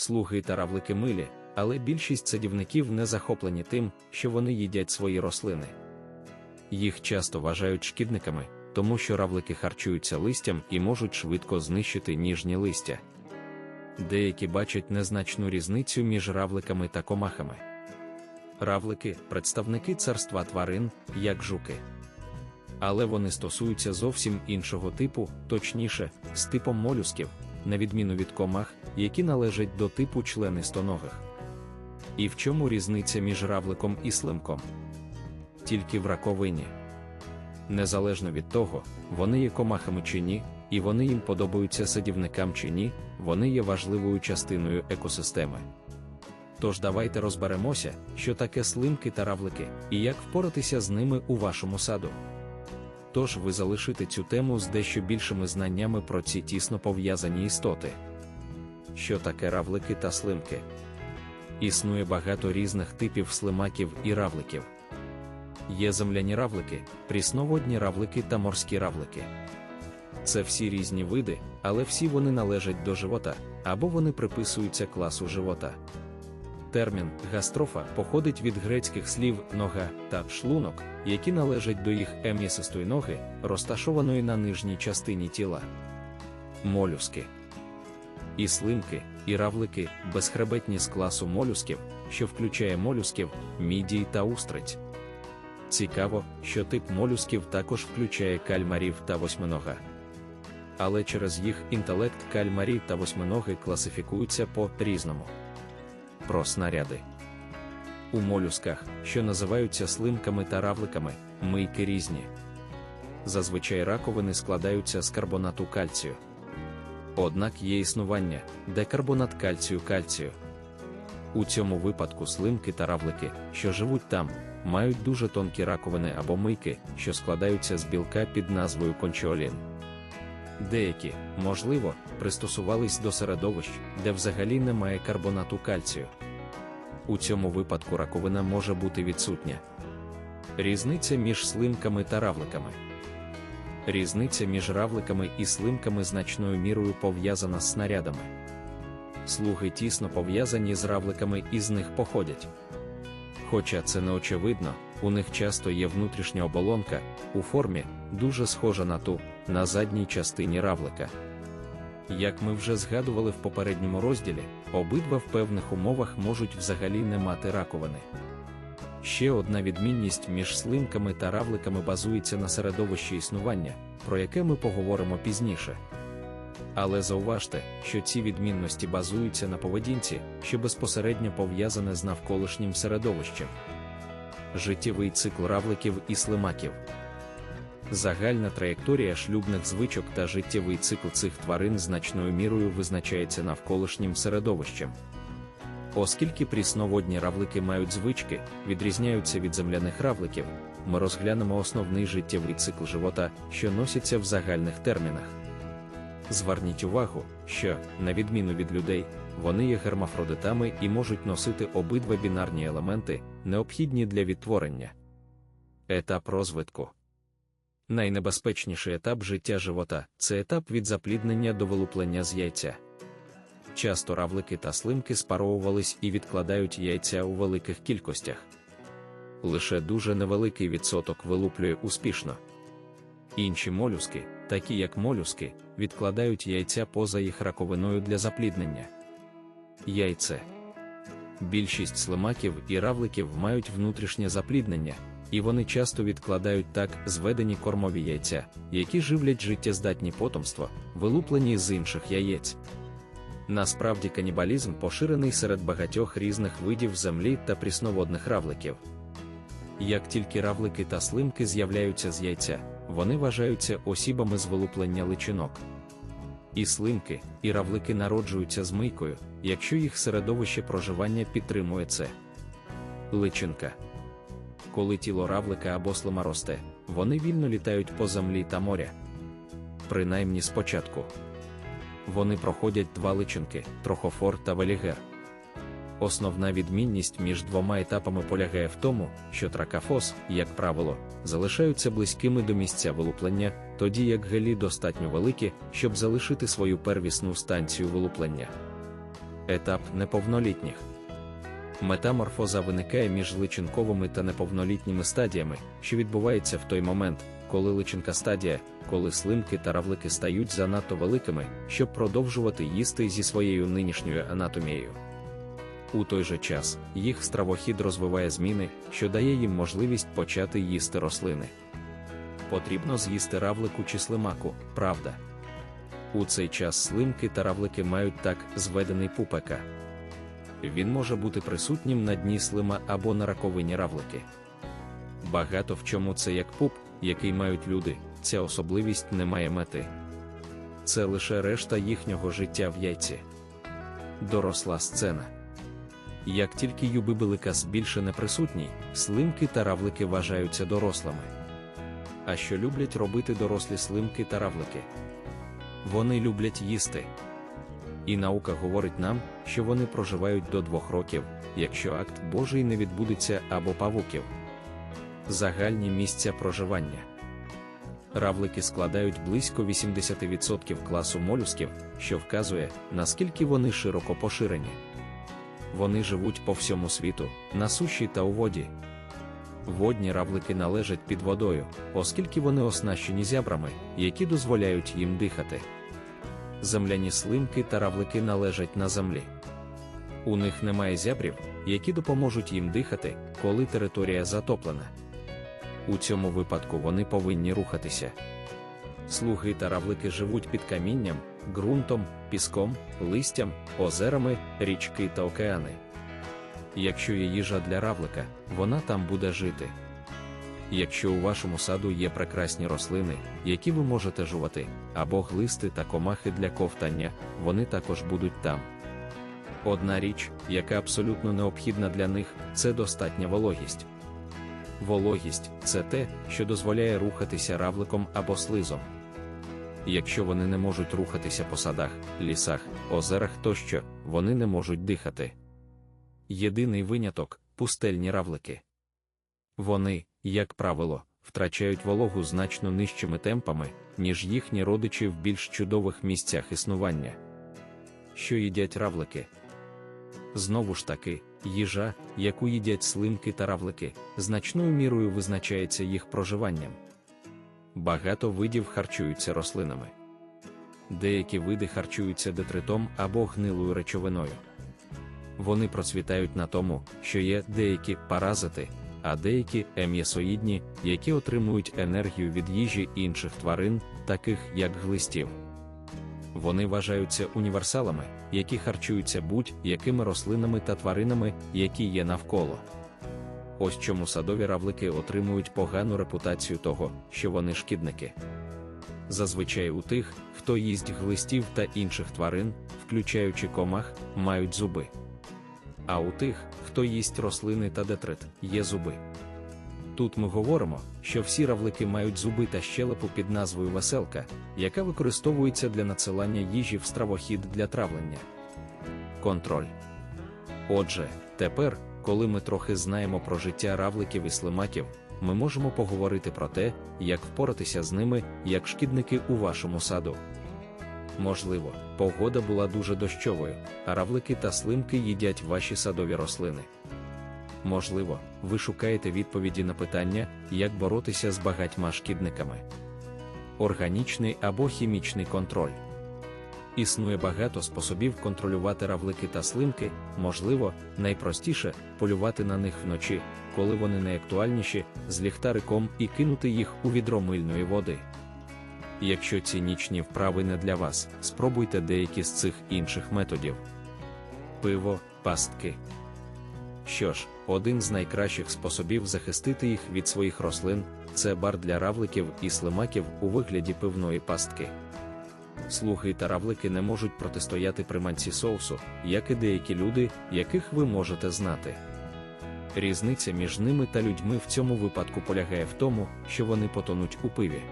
слуги та равлики милі, але більшість садівників не захоплені тим, що вони їдять свої рослини. Їх часто вважають шкідниками, тому що равлики харчуються листям і можуть швидко знищити ніжні листя. Деякі бачать незначну різницю між равликами та комахами. Равлики представники царства тварин, як жуки. Але вони стосуються зовсім іншого типу, точніше, з типом молюсків, на відміну від комах, які належать до типу членистоногих. І в чому різниця між равликом і слимком? Тільки в раковині. Незалежно від того, вони є комахами чи ні, і вони їм подобаються садівникам чи ні, вони є важливою частиною екосистеми. Тож давайте розберемося, що таке слимки та равлики, і як впоратися з ними у вашому саду. Тож ви залишите цю тему з дещо більшими знаннями про ці тісно пов'язані істоти. Що таке равлики та слимки? Існує багато різних типів слимаків і равликів. Є земляні равлики, прісноводні равлики та морські равлики. Це всі різні види, але всі вони належать до живота, або вони приписуються класу живота. Термін гастрофа походить від грецьких слів нога та шлунок, які належать до їх ем'ясистої ноги, розташованої на нижній частині тіла. Молюски. І слимки, і равлики безхребетні з класу молюсків, що включає молюсків, мідій та устриць. Цікаво, що тип молюсків також включає кальмарів та восьминога. Але через їх інтелект кальмарі та восьминоги класифікуються по різному. Про снаряди. У молюсках, що називаються слимками та равликами, мийки різні. Зазвичай раковини складаються з карбонату кальцію. Однак є існування, де карбонат кальцію кальцію. У цьому випадку слимки та равлики, що живуть там, мають дуже тонкі раковини або мийки, що складаються з білка під назвою кончіолін. Деякі, можливо, пристосувались до середовищ, де взагалі немає карбонату кальцію. У цьому випадку раковина може бути відсутня. Різниця між слимками та равликами. Різниця між равликами і слимками значною мірою пов'язана з снарядами. Слуги тісно пов'язані з равликами і з них походять. Хоча це не очевидно, у них часто є внутрішня оболонка у формі, дуже схожа на ту, на задній частині равлика. Як ми вже згадували в попередньому розділі, обидва в певних умовах можуть взагалі не мати раковини. Ще одна відмінність між слимками та равликами базується на середовищі існування, про яке ми поговоримо пізніше. Але зауважте, що ці відмінності базуються на поведінці, що безпосередньо пов'язане з навколишнім середовищем. Життєвий цикл равликів і слимаків. Загальна траєкторія шлюбних звичок та життєвий цикл цих тварин значною мірою визначається навколишнім середовищем. Оскільки прісноводні равлики мають звички, відрізняються від земляних равликів, ми розглянемо основний життєвий цикл живота, що носиться в загальних термінах. Зверніть увагу, що, на відміну від людей, вони є гермафродитами і можуть носити обидва бінарні елементи, необхідні для відтворення. Етап розвитку. Найнебезпечніший етап життя живота це етап від запліднення до вилуплення з яйця. Часто равлики та слимки спаровувались і відкладають яйця у великих кількостях. Лише дуже невеликий відсоток вилуплює успішно. Інші молюски, такі як молюски, відкладають яйця поза їх раковиною для запліднення. Яйце. Більшість слимаків і равликів мають внутрішнє запліднення, і вони часто відкладають так зведені кормові яйця, які живлять життєздатні потомство, вилуплені з інших яєць. Насправді канібалізм поширений серед багатьох різних видів землі та прісноводних равликів. Як тільки равлики та слимки з'являються з яйця, вони вважаються осібами з вилуплення личинок. І слимки, і равлики народжуються з мийкою, якщо їх середовище проживання підтримує це. Личинка. Коли тіло равлика або слима росте, вони вільно літають по землі та моря. Принаймні спочатку. Вони проходять два личинки трохофор та велігер. Основна відмінність між двома етапами полягає в тому, що тракафос, як правило, залишаються близькими до місця вилуплення, тоді як гелі достатньо великі, щоб залишити свою первісну станцію вилуплення. етап неповнолітніх. Метаморфоза виникає між личинковими та неповнолітніми стадіями, що відбувається в той момент, коли личинка стадія, коли слимки та равлики стають занадто великими, щоб продовжувати їсти зі своєю нинішньою анатомією. У той же час їх стравохід розвиває зміни, що дає їм можливість почати їсти рослини. Потрібно з'їсти равлику чи слимаку, правда. У цей час слимки та равлики мають так зведений пупека. Він може бути присутнім на дні слима або на раковині равлики. Багато в чому це як пуп, який мають люди, ця особливість не має мети. Це лише решта їхнього життя в яйці. Доросла сцена. Як тільки юбибеликас більше не присутній, слимки та равлики вважаються дорослими. А що люблять робити дорослі слимки та равлики? Вони люблять їсти. І наука говорить нам, що вони проживають до двох років, якщо акт Божий не відбудеться або павуків. Загальні місця проживання. Равлики складають близько 80% класу молюсків, що вказує, наскільки вони широко поширені. Вони живуть по всьому світу, на суші та у воді. Водні равлики належать під водою, оскільки вони оснащені зябрами, які дозволяють їм дихати. Земляні слимки та равлики належать на землі. У них немає зябрів, які допоможуть їм дихати, коли територія затоплена. У цьому випадку вони повинні рухатися. Слуги та равлики живуть під камінням, ґрунтом, піском, листям, озерами, річки та океани. Якщо є їжа для равлика, вона там буде жити. Якщо у вашому саду є прекрасні рослини, які ви можете жувати, або глисти та комахи для ковтання, вони також будуть там. Одна річ, яка абсолютно необхідна для них, це достатня вологість. Вологість це те, що дозволяє рухатися равликом або слизом. Якщо вони не можуть рухатися по садах, лісах, озерах тощо, вони не можуть дихати. Єдиний виняток пустельні равлики. Вони, як правило, втрачають вологу значно нижчими темпами, ніж їхні родичі в більш чудових місцях існування. Що їдять равлики? Знову ж таки, їжа, яку їдять слимки та равлики, значною мірою визначається їх проживанням. Багато видів харчуються рослинами. Деякі види харчуються детритом або гнилою речовиною. Вони процвітають на тому, що є деякі паразити, а деякі ем'ясоїдні, які отримують енергію від їжі інших тварин, таких як глистів. Вони вважаються універсалами, які харчуються будь-якими рослинами та тваринами, які є навколо. Ось чому садові равлики отримують погану репутацію того, що вони шкідники. Зазвичай у тих, хто їсть глистів та інших тварин, включаючи комах, мають зуби. А у тих, хто їсть рослини та детрит, є зуби. Тут ми говоримо, що всі равлики мають зуби та щелепу під назвою веселка, яка використовується для надсилання їжі в стравохід для травлення. Контроль. Отже, тепер, коли ми трохи знаємо про життя равликів і слимаків, ми можемо поговорити про те, як впоратися з ними, як шкідники у вашому саду. Можливо, погода була дуже дощовою, а равлики та слимки їдять ваші садові рослини. Можливо, ви шукаєте відповіді на питання, як боротися з багатьма шкідниками. Органічний або хімічний контроль. Існує багато способів контролювати равлики та слимки, можливо, найпростіше полювати на них вночі, коли вони найактуальніші, з ліхтариком і кинути їх у відро мильної води. Якщо ці нічні вправи не для вас, спробуйте деякі з цих інших методів. Пиво, пастки. Що ж, один з найкращих способів захистити їх від своїх рослин це бар для равликів і слимаків у вигляді пивної пастки. Слуги та равлики не можуть протистояти приманці соусу, як і деякі люди, яких ви можете знати. Різниця між ними та людьми в цьому випадку полягає в тому, що вони потонуть у пиві.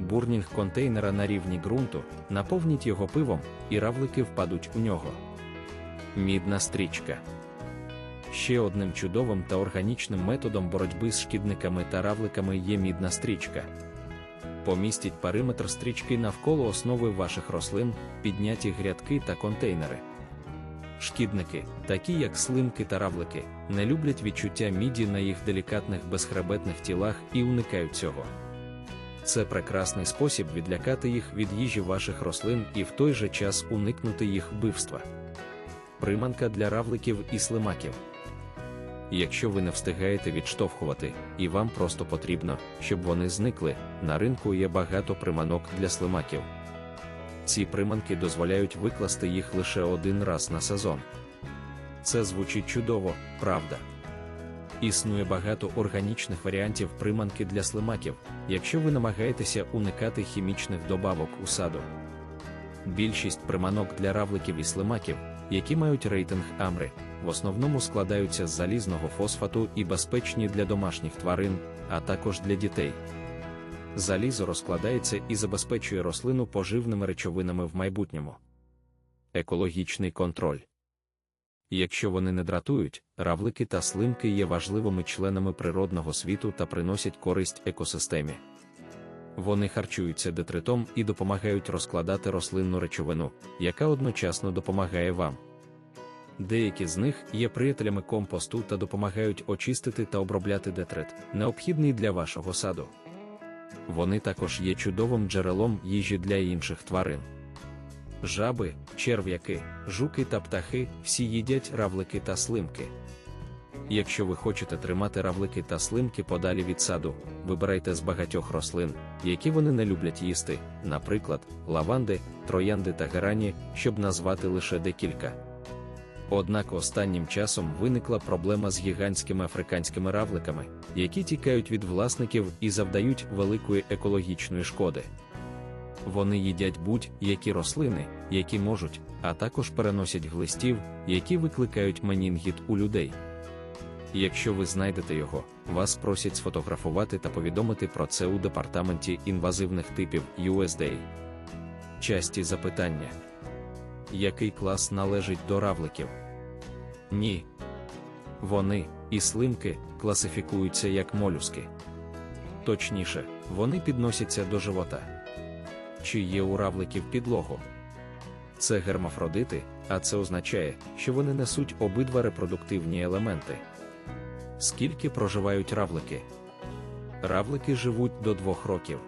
Бурнінг контейнера на рівні ґрунту, наповніть його пивом, і равлики впадуть у нього. Мідна стрічка. Ще одним чудовим та органічним методом боротьби з шкідниками та равликами є мідна стрічка. Помістіть периметр стрічки навколо основи ваших рослин, підняті грядки та контейнери. Шкідники, такі як слимки та равлики, не люблять відчуття міді на їх делікатних безхребетних тілах і уникають цього. Це прекрасний спосіб відлякати їх від їжі ваших рослин і в той же час уникнути їх вбивства. Приманка для равликів і слимаків. Якщо ви не встигаєте відштовхувати, і вам просто потрібно, щоб вони зникли, на ринку є багато приманок для слимаків. Ці приманки дозволяють викласти їх лише один раз на сезон. Це звучить чудово, правда. Існує багато органічних варіантів приманки для слимаків, якщо ви намагаєтеся уникати хімічних добавок у саду. Більшість приманок для равликів і слимаків, які мають рейтинг Амри, в основному складаються з залізного фосфату і безпечні для домашніх тварин, а також для дітей. Залізо розкладається і забезпечує рослину поживними речовинами в майбутньому. Екологічний контроль. Якщо вони не дратують, равлики та слимки є важливими членами природного світу та приносять користь екосистемі. Вони харчуються детритом і допомагають розкладати рослинну речовину, яка одночасно допомагає вам. Деякі з них є приятелями компосту та допомагають очистити та обробляти детрит, необхідний для вашого саду. Вони також є чудовим джерелом їжі для інших тварин. Жаби, черв'яки, жуки та птахи всі їдять равлики та слимки. Якщо ви хочете тримати равлики та слимки подалі від саду, вибирайте з багатьох рослин, які вони не люблять їсти, наприклад, лаванди, троянди та герані, щоб назвати лише декілька. Однак останнім часом виникла проблема з гігантськими африканськими равликами, які тікають від власників і завдають великої екологічної шкоди. Вони їдять будь-які рослини, які можуть, а також переносять глистів, які викликають менінгіт у людей. Якщо ви знайдете його, вас просять сфотографувати та повідомити про це у департаменті інвазивних типів USDA. Часті запитання. Який клас належить до равликів? Ні. Вони, і слимки, класифікуються як молюски. Точніше, вони підносяться до живота. Чи є у равликів підлогу? Це гермафродити, а це означає, що вони несуть обидва репродуктивні елементи. Скільки проживають равлики? Равлики живуть до двох років.